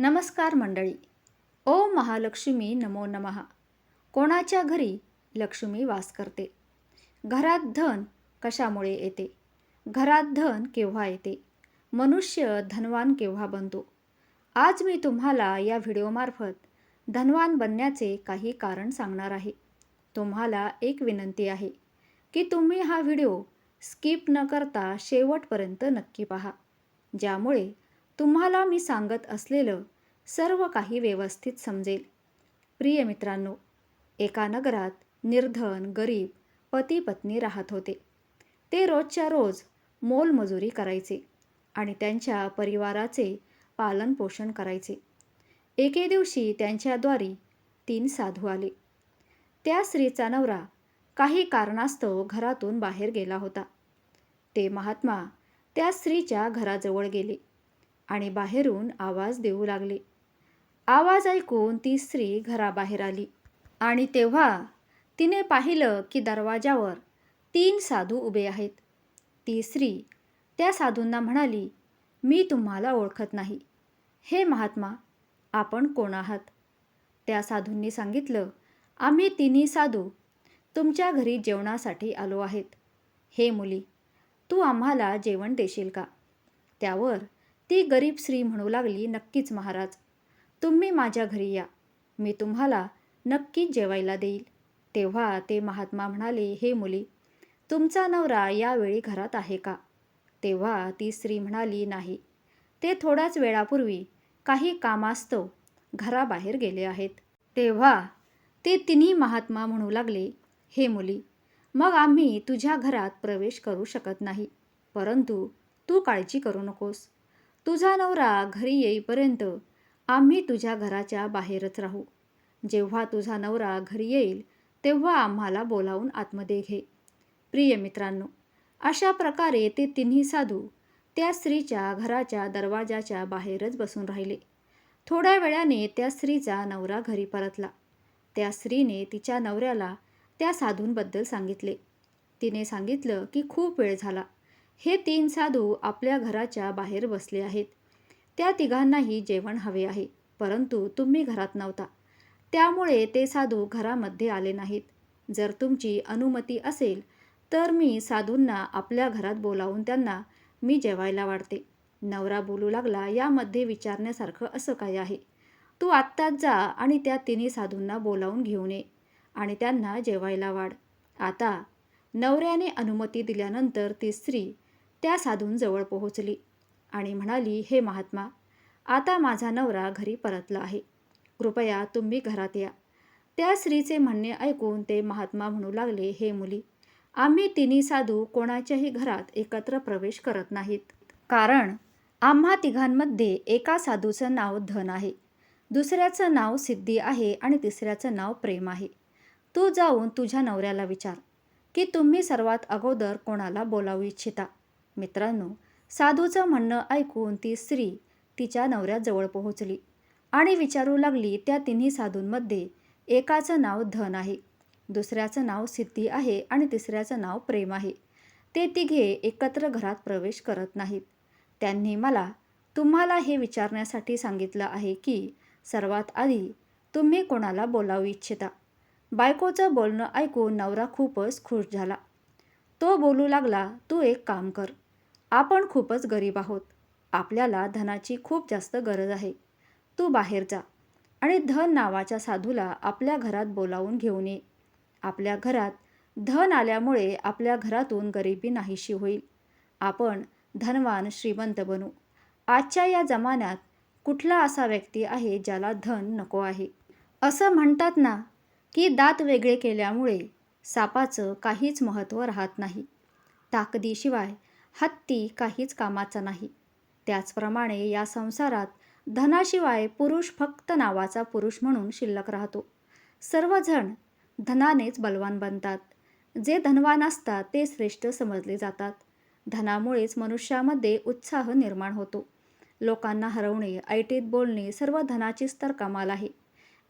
नमस्कार मंडळी. ओ महालक्ष्मी नमो नमः. कोणाच्या घरी लक्ष्मी वास करते? घरात धन कशामुळे येते? घरात धन केव्हा येते? मनुष्य धनवान केव्हा बनतो? आज मी तुम्हाला या व्हिडिओमार्फत धनवान बनण्याचे काही कारण सांगणार आहे. तुम्हाला एक विनंती आहे की तुम्ही हा व्हिडिओ स्किप न करता शेवटपर्यंत नक्की पहा. ज्यामुळे तुम्हाला मी सांगत असलेलं सर्व काही व्यवस्थित समजेल. प्रिय मित्रांनो एका नगरात निर्धन गरीब पती पत्नी राहत होते. ते रोजच्या रोज मोलमजुरी करायचे आणि त्यांच्या परिवाराचे पालनपोषण करायचे. एके दिवशी त्यांच्याद्वारी तीन साधू आले. त्या स्त्रीचा नवरा काही कारणास्तव घरातून बाहेर गेला होता. ते महात्मा त्या स्त्रीच्या घराजवळ गेले. आणि बाहेरून आवाज देऊ लागले. आवाज ऐकून ती स्त्री घराबाहेर आली आणि तेव्हा तिने पाहिलं की दरवाजावर तीन साधू उभे आहेत. ती स्त्री त्या साधूंना म्हणाली मी तुम्हाला ओळखत नाही. हे महात्मा आपण कोण आहात? त्या साधूंनी सांगितलं आम्ही तिन्ही साधू तुमच्या घरी जेवणासाठी आलो आहेत. हे मुली तू आम्हाला जेवण देशील का? त्यावर ती गरीब स्त्री म्हणू लागली नक्कीच महाराज. तुम्ही माझ्या घरी या. मी तुम्हाला नक्कीच जेवायला देईल. तेव्हा ते महात्मा म्हणाले हे मुली तुमचा नवरा यावेळी घरात आहे का? तेव्हा ती स्त्री म्हणाली नाही. ते थोड्याच वेळापूर्वी काही कामास्तव घराबाहेर गेले आहेत. तेव्हा ते तिन्ही महात्मा म्हणू लागले हे मुली मग आम्ही तुझ्या घरात प्रवेश करू शकत नाही. परंतु तू काळजी करू नकोस. तुझा नवरा घरी येईपर्यंत आम्ही तुझ्या घराच्या बाहेरच राहू. जेव्हा तुझा नवरा घरी येईल तेव्हा आम्हाला बोलावून आतमध्ये घे. प्रिय मित्रांनो अशा प्रकारे ते तिन्ही साधू त्या स्त्रीच्या घराच्या दरवाजाच्या बाहेरच बसून राहिले. थोड्या वेळाने त्या स्त्रीचा नवरा घरी परतला. त्या स्त्रीने तिच्या नवऱ्याला त्या साधूंबद्दल सांगितले. तिने सांगितलं की खूप वेळ झाला. हे तीन साधू आपल्या घराच्या बाहेर बसले आहेत. त्या तिघांनाही जेवण हवे आहे परंतु तुम्ही घरात नव्हता. त्यामुळे ते साधू घरामध्ये आले नाहीत. जर तुमची अनुमती असेल तर मी साधूंना आपल्या घरात बोलावून त्यांना मी जेवायला वाढते. नवरा बोलू लागला यामध्ये विचारण्यासारखं असं काय आहे? तू आत्ताच जा आणि त्या तिन्ही साधूंना बोलावून घेऊन ये आणि त्यांना जेवायला वाढ. आता नवऱ्याने अनुमती दिल्यानंतर ती स्त्री त्या साधूंजवळ पोहोचली आणि म्हणाली हे महात्मा आता माझा नवरा घरी परतला आहे. कृपया तुम्ही घरात या. त्या स्त्रीचे म्हणणे ऐकून ते महात्मा म्हणू लागले हे मुली आम्ही तिन्ही साधू कोणाच्याही घरात एकत्र प्रवेश करत नाहीत. कारण आम्हा तिघांमध्ये एका साधूचं नाव धन आहे. दुसऱ्याचं नाव सिद्धी आहे आणि तिसऱ्याचं नाव प्रेम आहे. तू जाऊन तुझ्या नवऱ्याला विचार की तुम्ही सर्वात अगोदर कोणाला बोलावू इच्छिता? मित्रांनो साधूचं म्हणणं ऐकून ती स्त्री तिच्या नवऱ्याजवळ पोहोचली आणि विचारू लागली त्या तिन्ही साधूंमध्ये एकाचं नाव धन आहे दुसऱ्याचं नाव सिद्धी आहे आणि तिसऱ्याचं नाव प्रेम आहे. ते तिघे एकत्र घरात प्रवेश करत नाहीत. त्यांनी मला तुम्हाला हे विचारण्यासाठी सांगितलं आहे की सर्वात आधी तुम्ही कोणाला बोलावू इच्छिता? बायकोचं बोलणं ऐकून नवरा खूपच खुश झाला. तो बोलू लागला तू एक काम कर आपण खूपच गरीब आहोत. आपल्याला धनाची खूप जास्त गरज आहे. तू बाहेर जा आणि धन नावाच्या साधूला आपल्या घरात बोलावून घेऊन ये. आपल्या घरात धन आल्यामुळे आपल्या घरातून गरिबी नाहीशी होईल. आपण धनवान श्रीमंत बनू. आजच्या या जमान्यात कुठला असा व्यक्ती आहे ज्याला धन नको आहे? असं म्हणतात ना की दात वेगळे केल्यामुळे सापाचं काहीच महत्त्व राहत नाही. ताकदीशिवाय हत्ती काहीच कामाचा नाही. त्याचप्रमाणे या संसारात धनाशिवाय पुरुष फक्त नावाचा पुरुष म्हणून शिल्लक राहतो. सर्वजण धनानेच बलवान बनतात. जे धनवान असतात ते श्रेष्ठ समजले जातात. धनामुळेच मनुष्यामध्ये उत्साह निर्माण होतो. लोकांना हरवणे ऐटीत बोलणे सर्व धनाचीच तर कमाल आहे.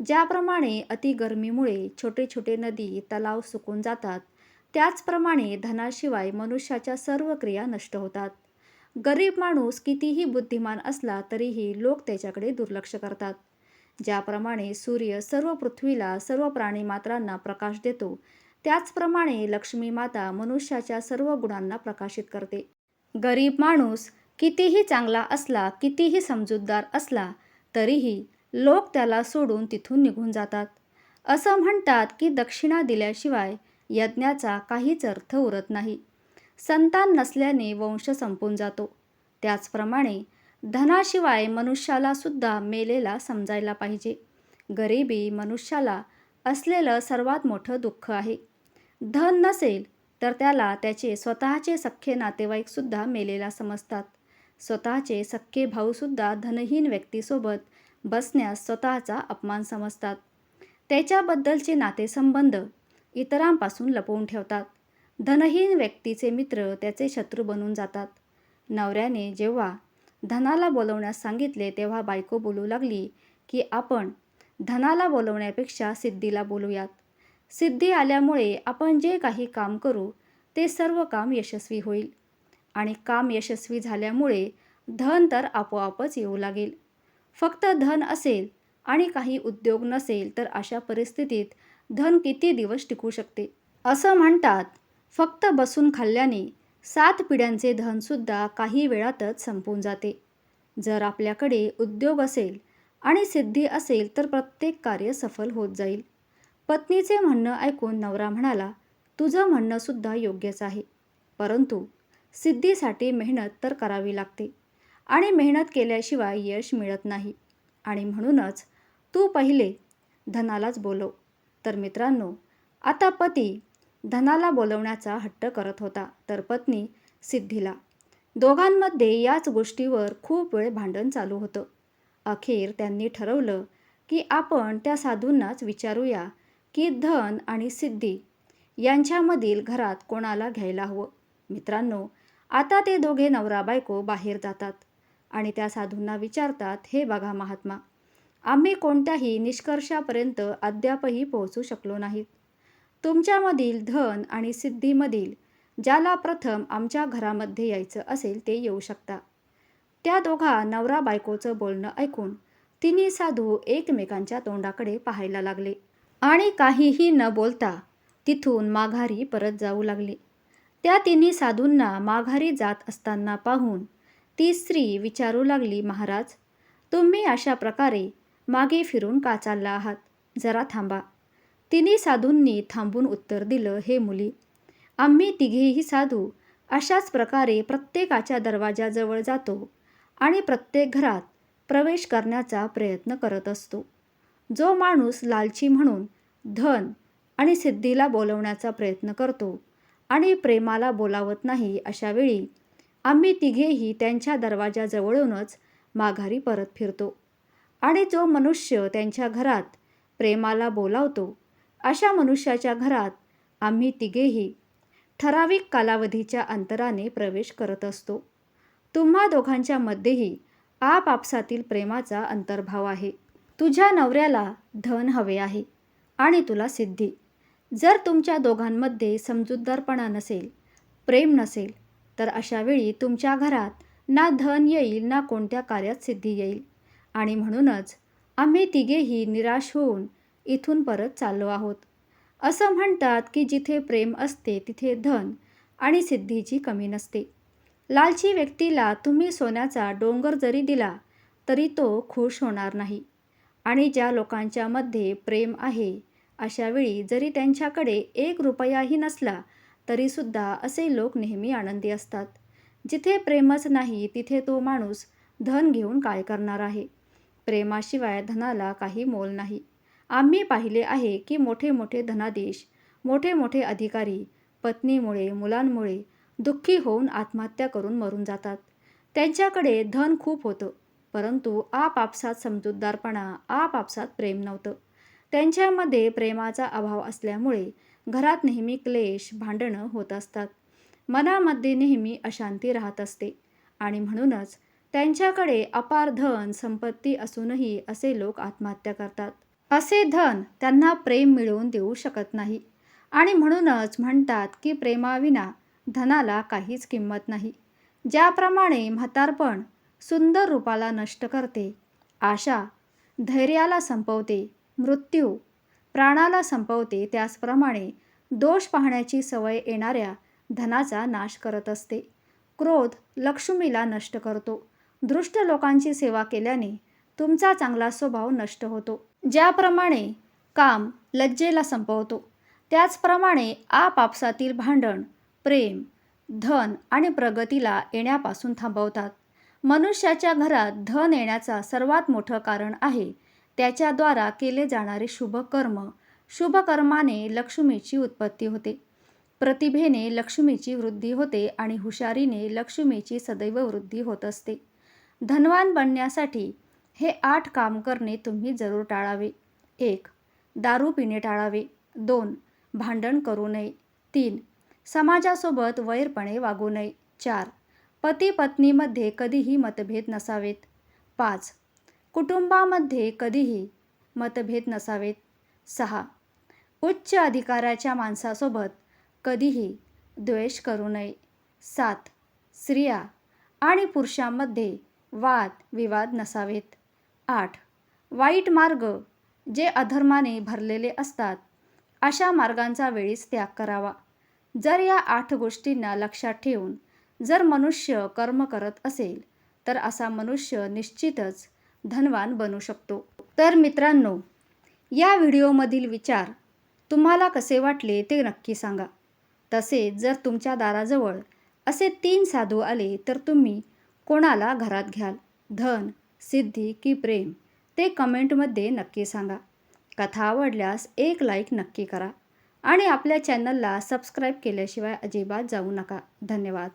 ज्याप्रमाणे अतिगर्मीमुळे छोटे छोटे नदी तलाव सुकून जातात त्याचप्रमाणे धनाशिवाय मनुष्याच्या सर्व क्रिया नष्ट होतात. गरीब माणूस कितीही बुद्धिमान असला तरीही लोक त्याच्याकडे दुर्लक्ष करतात. ज्याप्रमाणे सूर्य सर्व पृथ्वीला सर्व प्राणीमात्रांना प्रकाश देतो त्याचप्रमाणे लक्ष्मी माता मनुष्याच्या सर्व गुणांना प्रकाशित करते. गरीब माणूस कितीही चांगला असला कितीही समजूतदार असला तरीही लोक त्याला सोडून तिथून निघून जातात. असं म्हणतात की दक्षिणा दिल्याशिवाय यज्ञाचा काहीच अर्थ उरत नाही. संतान नसल्याने वंश संपून जातो. त्याचप्रमाणे धनाशिवाय मनुष्याला सुद्धा मेलेला समजायला पाहिजे. गरिबी मनुष्याला असलेलं सर्वात मोठं दुःख आहे. धन नसेल तर त्याला त्याचे स्वतःचे सख्खे नातेवाईकसुद्धा मेलेला समजतात. स्वतःचे सख्खे भाऊसुद्धा धनहीन व्यक्तीसोबत बसण्यास स्वतःचा अपमान समजतात. त्याच्याबद्दलचे नातेसंबंध इतरांपासून लपवून ठेवतात. धनहीन व्यक्तीचे मित्र त्याचे शत्रू बनून जातात. नवऱ्याने जेव्हा धनाला बोलवण्यास सांगितले तेव्हा बायको बोलू लागली की आपण धनाला बोलवण्यापेक्षा सिद्धीला बोलूयात. सिद्धी आल्यामुळे आपण जे काही काम करू ते सर्व काम यशस्वी होईल. आणि काम यशस्वी झाल्यामुळे धन तर आपोआपच येऊ लागेल. फक्त धन असेल आणि काही उद्योग नसेल तर अशा परिस्थितीत धन किती दिवस टिकू शकते? असं म्हणतात. फक्त बसून खाल्ल्याने सात पिढ्यांचे धनसुद्धा काही वेळातच संपून जाते. जर आपल्याकडे उद्योग असेल आणि सिद्धी असेल तर प्रत्येक कार्य सफल होत जाईल. पत्नीचे म्हणणं ऐकून नवरा म्हणाला तुझं म्हणणंसुद्धा योग्यच आहे. परंतु सिद्धीसाठी मेहनत तर करावी लागते आणि मेहनत केल्याशिवाय यश मिळत नाही. आणि म्हणूनच तू पहिले धनालाच बोलव. तर मित्रांनो आता पती धनाला बोलवण्याचा हट्ट करत होता तर पत्नी सिद्धीला. दोघांमध्ये याच गोष्टीवर खूप वेळ भांडण चालू होतं. अखेर त्यांनी ठरवलं की आपण त्या साधूंनाच विचारूया की धन आणि सिद्धी यांच्यामधील घरात कोणाला घ्यायला हवं. मित्रांनो आता ते दोघे नवरा बायको बाहेर जातात आणि त्या साधूंना विचारतात हे बघा महात्मा आम्ही कोणत्याही निष्कर्षापर्यंत अद्यापही पोहोचू शकलो नाहीत. तुमच्यामधील धन आणि सिद्धीमधील ज्याला प्रथम आमच्या घरामध्ये यायचं असेल ते येऊ शकता. त्या दोघा नवरा बायकोचं बोलणं ऐकून तिन्ही साधू एकमेकांच्या तोंडाकडे पाहायला लागले. आणि काहीही न बोलता तिथून माघारी परत जाऊ लागले. त्या तिन्ही साधूंना माघारी जात असताना पाहून ती स्त्री विचारू लागली महाराज तुम्ही अशा प्रकारे मागे फिरून का चालला आहात. जरा थांबा. तिन्ही साधूंनी थांबून उत्तर दिलं हे मुली आम्ही तिघेही साधू. अशाच प्रकारे प्रत्येकाच्या दरवाजाजवळ जातो आणि प्रत्येक घरात प्रवेश करण्याचा प्रयत्न करत असतो. जो माणूस लालची म्हणून धन आणि सिद्धीला बोलवण्याचा प्रयत्न करतो आणि प्रेमाला बोलावत नाही अशा वेळी आम्ही तिघेही त्यांच्या दरवाजाजवळूनच माघारी परत फिरतो. आणि जो मनुष्य त्यांच्या घरात प्रेमाला बोलावतो अशा मनुष्याच्या घरात आम्ही तिघेही ठराविक कालावधीच्या अंतराने प्रवेश करत असतो. तुम्हा दोघांच्या मध्येही आपापसातील प्रेमाचा अंतर्भाव आहे. तुझ्या नवऱ्याला धन हवे आहे आणि तुला सिद्धी. जर तुमच्या दोघांमध्ये समजूतदारपणा नसेल प्रेम नसेल तर अशावेळी तुमच्या घरात ना धन येईल ना कोणत्या कार्यात सिद्धी येईल. आणि म्हणूनच आम्ही तिघेही निराश होऊन इथून परत चाललो आहोत. असं म्हणतात की जिथे प्रेम असते तिथे धन आणि सिद्धीची कमी नसते. लालची व्यक्तीला तुम्ही सोन्याचा डोंगर जरी दिला तरी तो खुश होणार नाही. आणि ज्या लोकांच्यामध्ये प्रेम आहे अशावेळी जरी त्यांच्याकडे एक रुपयाही नसला तरीसुद्धा असे लोक नेहमी आनंदी असतात. जिथे प्रेमच नाही तिथे तो माणूस धन घेऊन काय करणार आहे? प्रेमाशिवाय धनाला काही मोल नाही. आम्ही पाहिले आहे की मोठे मोठे धनादेश मोठे मोठे अधिकारी पत्नीमुळे मुलांमुळे दुःखी होऊन आत्महत्या करून मरून जातात. त्यांच्याकडे धन खूप होतं परंतु आपापसात समजूतदारपणा आपापसात प्रेम नव्हतं. त्यांच्यामध्ये प्रेमाचा अभाव असल्यामुळे घरात नेहमी क्लेश भांडणं होत असतात. मनामध्ये नेहमी अशांती राहत असते आणि म्हणूनच त्यांच्याकडे अपार धन संपत्ती असूनही असे लोक आत्महत्या करतात. असे धन त्यांना प्रेम मिळवून देऊ शकत नाही. आणि म्हणूनच म्हणतात की प्रेमाविना धनाला काहीच किंमत नाही. ज्याप्रमाणे म्हातारपण सुंदर रूपाला नष्ट करते आशा धैर्याला संपवते मृत्यू प्राणाला संपवते त्याचप्रमाणे दोष पाहण्याची सवय येणाऱ्या धनाचा नाश करत असते. क्रोध लक्ष्मीला नष्ट करतो. दृष्ट लोकांची सेवा केल्याने तुमचा चांगला स्वभाव नष्ट होतो. ज्याप्रमाणे काम लज्जेला संपवतो त्याचप्रमाणे आपापसातील भांडण प्रेम धन आणि प्रगतीला येण्यापासून थांबवतात. मनुष्याच्या घरात धन येण्याचा सर्वात मोठं कारण आहे त्याच्याद्वारा केले जाणारे शुभ कर्म. शुभ कर्माने लक्ष्मीची उत्पत्ती होते. प्रतिभेने लक्ष्मीची वृद्धी होते आणि हुशारीने लक्ष्मीची सदैव वृद्धी होत असते. धनवान बनण्यासाठी हे आठ काम करणे तुम्ही जरूर टाळावे. एक दारू पिणे टाळावे. दोन भांडण करू नये. तीन समाजासोबत वैरपणे वागू नये. चार पती पत्नीमध्ये कधीही मतभेद नसावेत. पाच कुटुंबामध्ये कधीही मतभेद नसावेत. सहा उच्च अधिकाराच्या माणसासोबत कधीही द्वेष करू नये. सात स्त्रिया आणि पुरुषांमध्ये वाद विवाद नसावेत. आठ. वाईट मार्ग जे अधर्माने भरलेले असतात अशा मार्गांचा वेळीच त्याग करावा. जर या आठ गोष्टींना लक्षात ठेवून जर मनुष्य कर्म करत असेल तर असा मनुष्य निश्चितच धनवान बनू शकतो. तर मित्रांनो या व्हिडिओमधील विचार तुम्हाला कसे वाटले ते नक्की सांगा. तसेच जर तुमच्या दाराजवळ असे तीन साधू आले तर तुम्ही कोणाला घरात घ्याल? धन सिद्धी की प्रेम? ते कमेंटमध्ये नक्की सांगा. कथा आवडल्यास एक लाईक नक्की करा आणि आपल्या चॅनलला सबस्क्राईब केल्याशिवाय अजिबात जाऊ नका. धन्यवाद.